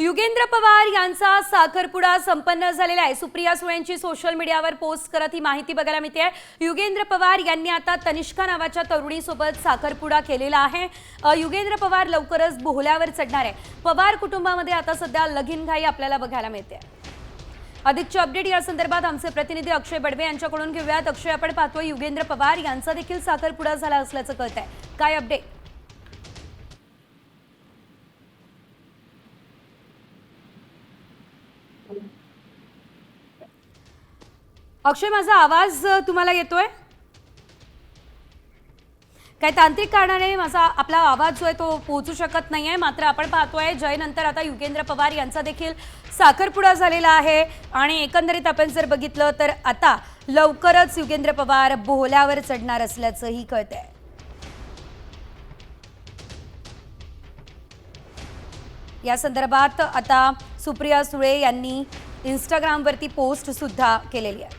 युगेंद्र पवार यांचा साखरपुडा संपन्न झालेला आहे. सुप्रिया सुळेंची सोशल मीडियावर पोस्ट करत ही माहिती बघायला मिळते युगेंद्र पवार यांनी आता तनिष्का नावाच्या तरुणीसोबत साखरपुडा केलेला आहे. युगेंद्र पवार लवकरच बोहल्यावर चढणार आहे. पवार कुटुंबामध्ये आता सध्या लगीनघाई आपल्याला बघायला मिळते अधिकचे अपडेट या संदर्भात आमचे प्रतिनिधी अक्षय बडवे यांच्याकडून घेऊयात. अक्षय आपण पाहतोय युगेंद्र पवार यांचा देखील साखरपुडा झाला असल्याचं कळत आहे काय अपडेट अक्षय माझा आवाज तुम्हाला येतोय? काही तांत्रिक कारणाने माझा आपला आवाज जो आहे तो पोहोचू शकत नाही आहे मात्र आपण पाहतोय जयनंतर आता युगेंद्र पवार यांचा देखील साखरपुडा झालेला आहे. आणि एकंदरीत आपण जर बघितलं तर आता लवकरच युगेंद्र पवार बोहल्यावर चढणार असल्याचंही कळतंय. या संदर्भात आता सुप्रिया सुळे यांनी इंस्टाग्रामवरती पोस्ट सुद्धा केलेली आहे.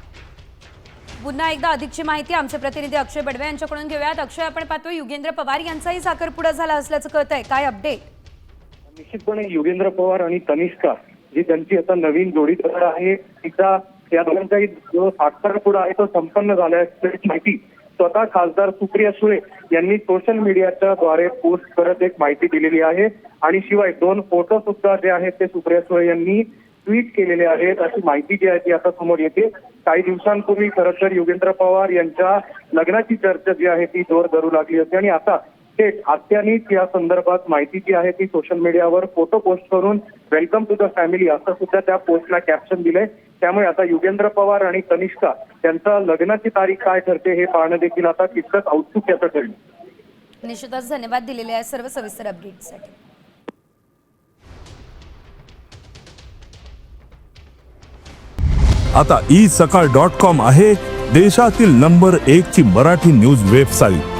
पुन्हा एकदा अधिकची माहिती आमचे प्रतिनिधी अक्षय बडवे यांच्याकडून घेऊयात. अक्षय आपण पाहतो युगेंद्र पवार यांचाही साखरपुडा झाला असल्याचं कळत आहे काय अपडेट निश्चितपणे युगेंद्र पवार आणि तनिष्का जी त्यांची आता नवीन जोडीदार आहे. तिचा या दोघांचाही जो साखरपुडा आहे तो संपन्न झाला असल्याची माहिती स्वतः खासदार सुप्रिया सुळे यांनी सोशल मीडियाच्या द्वारे पोस्ट करत एक माहिती दिलेली आहे. आणि शिवाय दोन फोटो सुद्धा जे आहेत ते सुप्रिया सुळे यांनी ट्विट केलेले आहेत. अशी माहिती जी आहे ती आता समोर येते. काही दिवसांपूर्वी खरं तर योगेंद्र पवार यांच्या लग्नाची चर्चा जी आहे ती जोर धरू लागली होती. आणि आता थेट आत्यानीच या संदर्भात माहिती जी आहे ती सोशल मीडियावर फोटो पोस्ट करून वेलकम टू द फॅमिली असं सुद्धा त्या पोस्टला कॅप्शन दिलंय. त्यामुळे आता युगेंद्र पवार आणि तनिष्का यांचा लग्नाची तारीख काय ठरते हे पाहणं देखील आता तितकंच औत्सुक्याचं ठरेल. निश्चितच धन्यवाद दिलेले आहे सर्व सविस्तर अपडेटसाठी आता ई सकाळ डॉट कॉम आहे देशातील नंबर एक ची मराठी न्यूज वेबसाईट